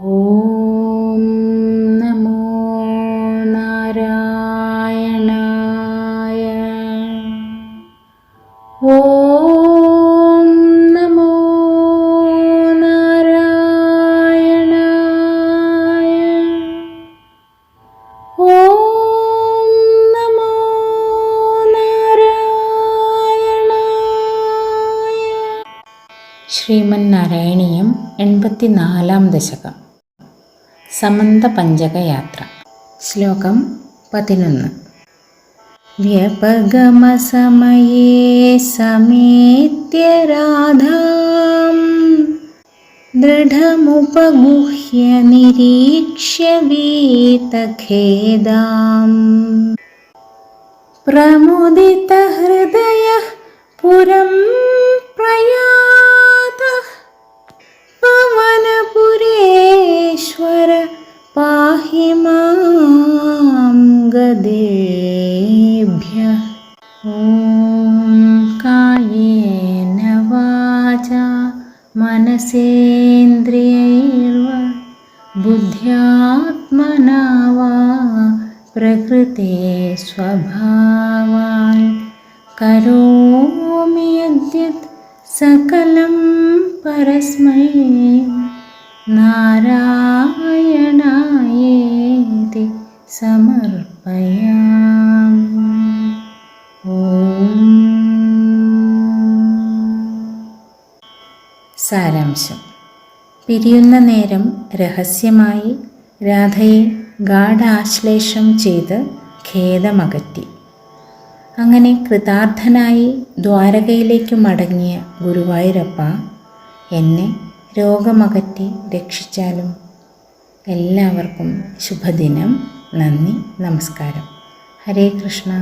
ഓം നമോ നാരായണായ. ഓം നമോ നാരായണായ. ഓം നമോ നാരായണായ. ശ്രീമന്നാരായണീയം എൺപത്തിനാലാം ദശകം. സമന്ത പഞ്ചകയാത്ര ശ്ലോകം പതിനൊന്ന് വ്യപഗമസമയേ സമേത്യ രാധാം ദൃഢമുപഗുഹ്യ നിരീക്ഷ്യ വീതഖേദാം प्रमुदितहृदयः गदेभ्यः ॐ कायेन वाचा मनसेन्द्रियैर्वा बुद्ध्यात्मना वा प्रकृते स्वभावान्। करोमि यद्यत् सकलं परस्मै സമർപ്പയാമി ഓം. സാരാംശം. പിരിയുന്ന നേരം രഹസ്യമായി രാധയെ ഗാഠാശ്ലേഷം ചെയ്ത് ഖേദമകറ്റി. അങ്ങനെ കൃതാർത്ഥനായി ദ്വാരകയിലേക്ക് മടങ്ങിയ ഗുരുവായൂരപ്പ എന്നെ രോഗമകറ്റി രക്ഷിച്ചാലും എല്ലാവർക്കും ശുഭദിനം. നന്ദി നമസ്കാരം. ഹരേ കൃഷ്ണ.